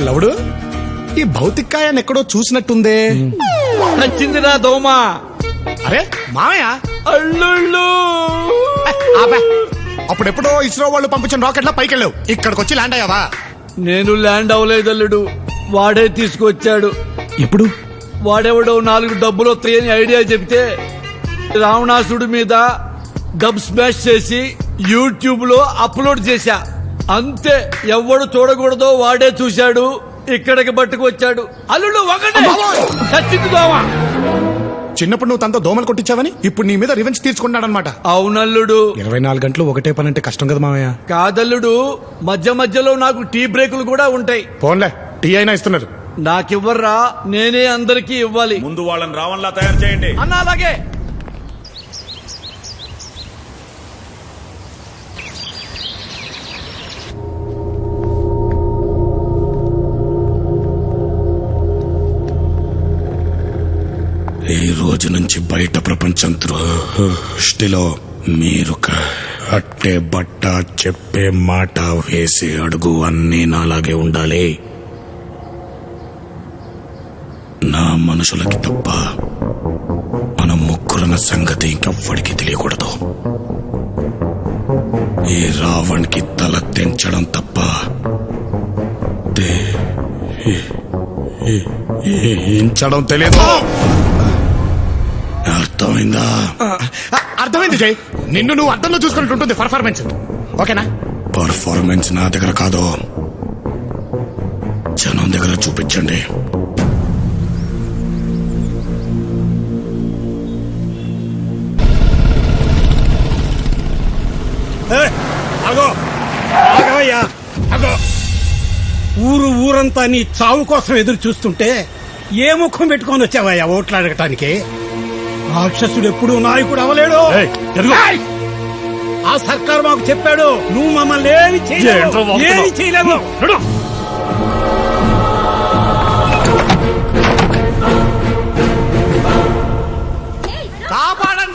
లవుడు? ఈ భౌతికాయాన్ని ఎక్కడో చూసినట్టుందే. నచ్చిందిరా దోమ. అరే మామయ్య? అల్లుళ్ళు. ఆపే. అప్పుడెప్పుడో ఇస్రో వాళ్ళు పంపించిన రాకెట్లా పైకి వెళ్ళావు ఇక్కడికి వచ్చి ల్యాండ్ అయ్యావా? నేను ల్యాండ్ అవ్వలేదు అల్లుడు. వాడే తీసుకొచ్చాడు. ఎప్పుడు వాడెవడో నాలుగు డబ్బులు వస్తాయని ఐడియా చెప్తే రావణాసుడి మీద డబ్ స్మాష్ చేసి యూట్యూబ్లో అప్లోడ్ చేశా. అంతే ఎవడు చూడకూడదో వాడే చూశాడు ఇక్కడికి పట్టుకొచ్చాడు. అల్లుడు ఒకటే చచ్చింది దోమ! చిన్నప్పుడు నువ్వు తనతో దోమలు కొట్టించావని ఇప్పుడు నీ మీద రివెంజ్ తీర్చుకున్నాడనమాట అవునల్లుడు. ఇరవై నాలుగు గంటలు ఒకటే పని అంటే కష్టం కదా మామయ్య. కాదల్లుడు మధ్య మధ్యలో నాకు టీ బ్రేకులు కూడా ఉంటాయి. పోన్లే టీ అయినా ఇస్తున్నారు. నాకివ్వర్రా నేనే అందరికీ ఇవ్వాలి. ముందు వాళ్ళని రావణ్లా తయారు చేయండి. అన్న అలాగే! రోజు నుంచి బయట ప్రపంచం దృష్టిలో మీరు అట్టే బట్ట చెప్పే మాట వేసే అడుగు అన్నీ నాలాగే ఉండాలి. నా మనుషులకి తప్ప మన ముగ్గురున్న సంగతి ఇంకెవ్వడికి తెలియకూడదు. ఈ రావణ్కి తల తెంచడం తప్ప తే- ఇంచడం తెలియదు అర్థమైందా? అర్థమైంది జై. నిన్ను నువ్వు అర్థంలో చూసుకున్నట్టు ఉంటుంది పర్ఫార్మెన్స్ ఓకేనా? పర్ఫార్మెన్స్ నా దగ్గర కాదు. జనం దగ్గర చూపించండి. అగో ఆగవయ్యా. అగో ఊరు ఊరంతా నీ చావు కోసం ఎదురు చూస్తుంటే ఏ ముఖం పెట్టుకొని వచ్చావయ్యా ఓట్లు అడగటానికి? రాక్షసుడు ఎప్పుడు నాయకుడు అవలేడు. ఏయ్! ఆ సర్కారు మాకు చెప్పాడు నువ్వు మమ్మల్ని ఏమి చేయలేవు. ఏమి చేయలేవు. కాపాడండి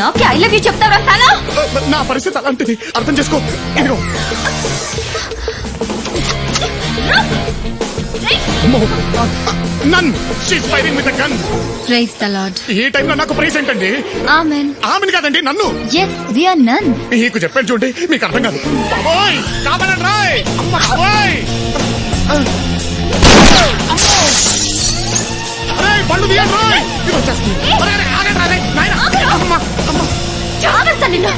నాకే ఐ లవ్ యూ నా పరిస్థితి అలాంటిది. అర్థం చేసుకో. ఇదిగో. అమ్మో. Nun she's firing with gun praise the Lord ఈ టైంలో నాకు ప్రైజ్ ఏంటండి? ఆమెన్ ఆమెను కాదండి నన్ను. ఎస్ వి ఆర్ నన్ మీకు చెప్పాను చూడండి మీకు అర్థం కాదు. బాబోయ్ కాపాడండి రాయ్ అమ్మ బాబోయ్ అరే పళ్ళు తీయండి రాయ్! ఇది వచ్చేస్తుంది అరే, అరే, ఆగండి, అరే, నాయనా. అమ్మ, అమ్మ. జాగ్రత్త నిన్ను.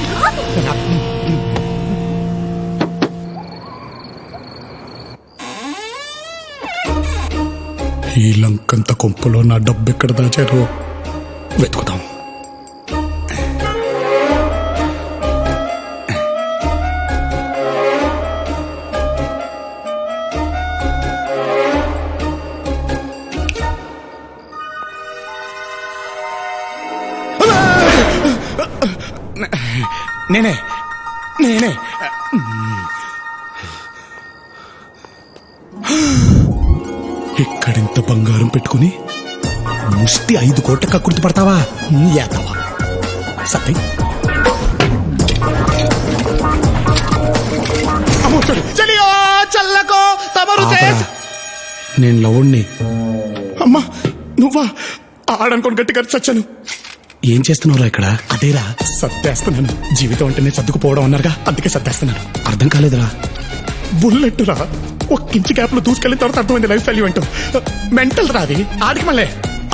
ఈ లంకంత కొంపలో నా డబ్బు ఎక్కడ దాచారో వెతుకుదాం. నేనే నేనే. ఇక్కడింత బంగారం పెట్టుకుని ముష్టి ఐదు కోట్ల కక్కుర్తి పడతావా? యాదవా. సత్యం చల్లకో తమరు నేను లవుణ్ణి. అమ్మా నువ్వా? ఆడనుకోని గట్టిగా చచ్చాను. ఏం చేస్తున్నావురా ఇక్కడ? అదేరా. సర్దేస్తున్నాను. జీవితం అంటేనే సర్దుకుపోవడం అన్నారుగా. అందుకే సర్దేస్తున్నాను. అర్థం కాలేదురా. బుల్లెట్ రా ఒక్కించి గ్యాప్లో దూసుకెళ్ళిన తర్వాత అర్థమైంది లైఫ్ వాల్యూ అంటూ. మెంటల్ రాది ఆడికి మళ్ళీ.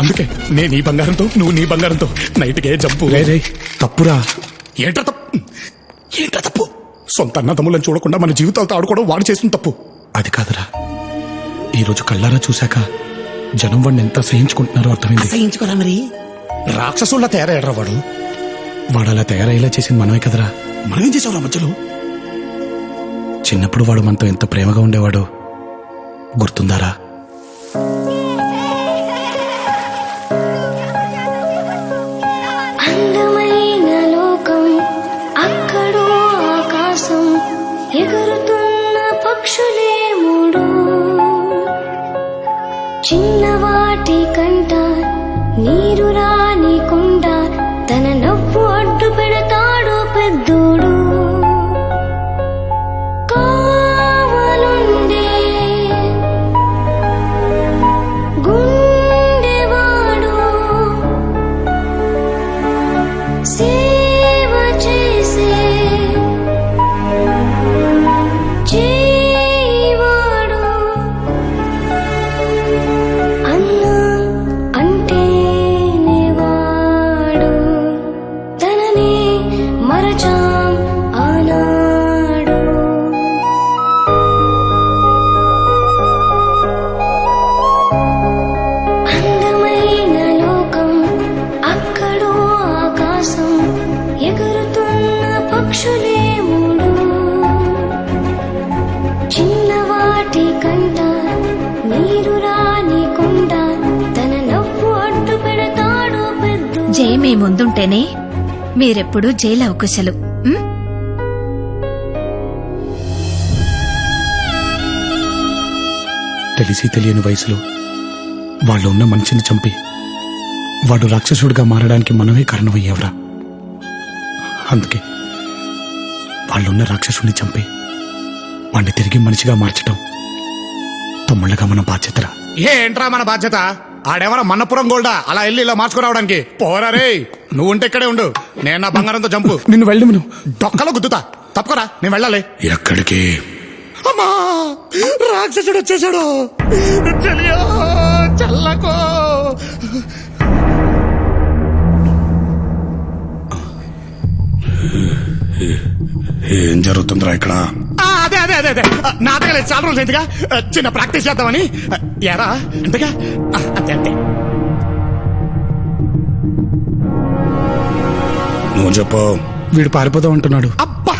అందుకే నేను ఈ బంగారంతో నువ్వు నీ బంగారంతో. నైట్కే జంపు తప్పురా. ఏంట్రా తప్పు? ఏంట్రా తప్పు? సొంత అన్నదమ్ములను చూడకుండా మన జీవితాలతో ఆడుకోవడం వాడు చేసిన తప్పు. అది కాదురా. ఈరోజు కళ్ళారా చూశాక జనం వాడిని ఎంత సహించుకుంటున్నారో అర్థమైంది. అసహించుకోరా మరి? రాక్షసుల్లా తయారయ్యాడ్రా వాడు. వాడు అలా తయారయ్యేలా చేసింది మనమే కదరా. మనం ఏం చేసావురా మధ్యలో? చిన్నప్పుడు వాడు మనతో ఎంత ప్రేమగా ఉండేవాడు గుర్తుందారా? అందమైన లోకం అక్కడో ఆకాశం ఎగురుతున్న పక్షులే మూడు. చిన్నవాటి కంట నీరు జై మీ ముందుంటేనే మీరెప్పుడు జైలు అవకాశాలు? తెలిసి తెలియని వయసులో వాళ్ళు ఉన్న మనిషిని చంపి వాడు రాక్షసుడిగా మారడానికి మనమే కారణమయ్యేవరా? అందుకే వాళ్ళున్న రాక్షసుడిని చంపి వాడిని తిరిగి మనిషిగా మార్చటం తమ్ముళ్ళగా మన బాధ్యతరా? ఏంట్రా మన బాధ్యత? ఆడెవరా మన్నపురం గోల్డా? అలా వెళ్ళి ఇలా మార్చుకురావడానికి. పోరా రే నువ్వు ఉంటే ఇక్కడే ఉండు. నేను నా బంగారంతో చంపు నిన్ను వెళ్ళి నువ్వు డొక్కలో గుద్దుతా. తప్పకరా నేను వెళ్ళాలి. ఎక్కడికి? అమ్మా రాక్షసుడు వచ్చేసాడు చెలియో చల్లకో. ఏం జరుగుతుందిరా ఇక్కడ? ఆ, అదే అదే అదే అదే. నాటకాలు లేదు, చాలా రోజులు ఆ, చిన్న ప్రాక్టీస్ చేద్దామని. ఎరా అంతేగా? అంతే అంతే. నువ్వు చెప్పు. వీడు పారిపోదాం అంటున్నాడు. అబ్బా!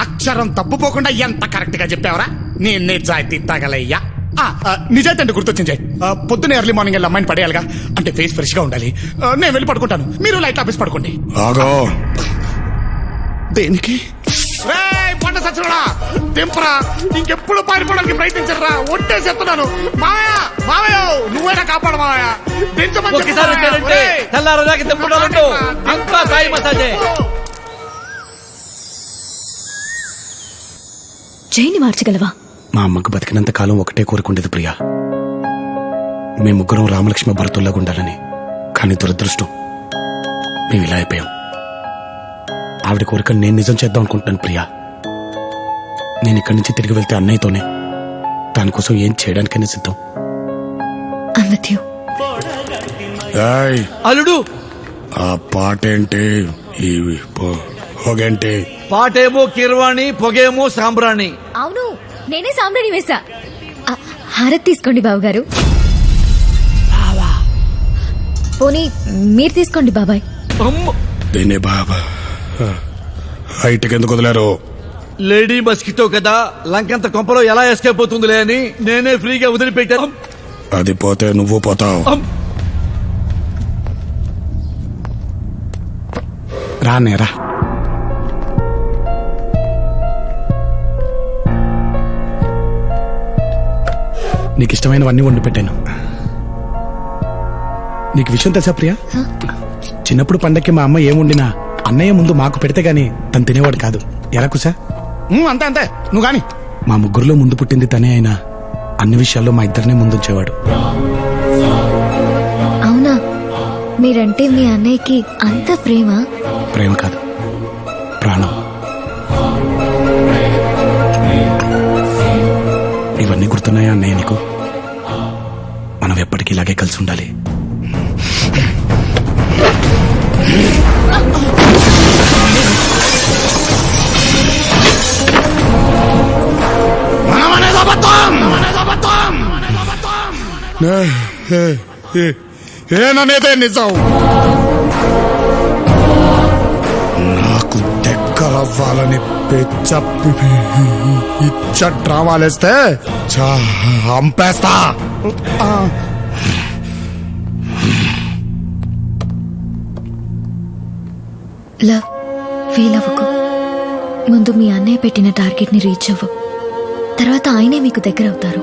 అక్షరం తప్పుపోకుండా ఎంత కరెక్ట్గా చెప్పావరా? నీ నిజాయితీ తగలయ్యా. ఆ, ఆ, నిజాయితీ అంటే గుర్తొచ్చింది. ఆ, పొద్దున్నే ఎర్లీ మార్నింగ్ వెళ్ళి అమ్మాయిని పడేయాలిగా. అంటే ఫేస్ ఫ్రెష్గా ఉండాలి. ఆ, నేను వెళ్ళి పడుకుంటాను. మీరు లైట్ ఆఫీస్ పడుకోండి. ఆగో. దేనికి? పంట సచ్చినోడా. తెంపరా ఇంకెప్పుడు పారిపోవడానికి ప్రయత్నించరా ఒట్టే చెప్తున్నాను మాయా మావయ్య నువ్వైనా కాపాడు మావయ్య. ఒకసారి. వచ్చారంటే. తెల్లారదాకా తెప్పుడాలంటూ అంతా సాయి మసాజే జైని మార్చగలవా మా అమ్మకు బతికినంత కాలం ఒకటే కోరుకుండేది ప్రియా. మేము ముగ్గురం రామలక్ష్మి భరతుల్లాగా ఉండాలని. కానీ దురదృష్టం మేము ఇలా అయిపోయాం. ఆవిడ కోరిక నేను నిజం చేద్దాం అనుకుంటున్నాను ప్రియా. నేను ఇక్కడి నుంచి తిరిగి వెళ్తే అన్నయ్యతోనే దానికోసం ఏం చేయడానికైనా సిద్ధం. ఏయ్, అల్లుడు! ఆ పాట ఏంటి ఈ పొ- పొగేంటి? పాటేమో కిర్వాణి పొగేమో సాంబ్రాణి. అవును నేనే సాంబ్రాణి వేసా ఆ, హారతి తీసుకోండి బాబు గారు పోనీ మీరు తీసుకోండి బాబాయ్. అమ్మ. దీన్ని బాబా. హైట్కి ఎందుకు వదిలేరు? లేడీ మస్కితో కదా లంకంత కొంపలో ఎలా ఎస్కేప్ అవుతుందిలే అని నేనే ఫ్రీగా వదిలిపెట్టాను. అది పోతే నువ్వు పోతావు. రా నేరా నీకు ఇష్టమైనవన్నీ వండి పెట్టాను. నీకు విషయం తెలుసా ప్రియా? చిన్నప్పుడు పండక్కి మా అమ్మ ఏం వండినా అన్నయ్య ముందు మాకు పెడితే గాని తను తినేవాడు కాదు. ఎలా కుసా అంతే అంతే. నువ్వు గాని. మా ముగ్గురులో ముందు పుట్టింది తనే అయినా అన్ని విషయాల్లో మా ఇద్దరినే ముందుంచేవాడు. అవునా? మీరంటే మీ అన్నయ్యకి అంత ప్రేమ? ప్రేమ కాదు. ప్రాణం. ఇవన్నీ గుర్తున్నాయా అన్నయ్య నీకు? మనం ఎప్పటికీ ఇలాగే కలిసి ఉండాలి. ఏననేదే నిజం. నాకు దగ్గరవ్వాలని పెచ్చప్పి ఇచ్చ డ్రామాలేస్తే చంపేస్తా లవ్ ఫీల్ అవ్వకు ముందు మీ అన్నయ్య పెట్టిన టార్గెట్ని రీచ్ అవ్వు. తర్వాత ఆయనే మీకు దగ్గర అవుతారు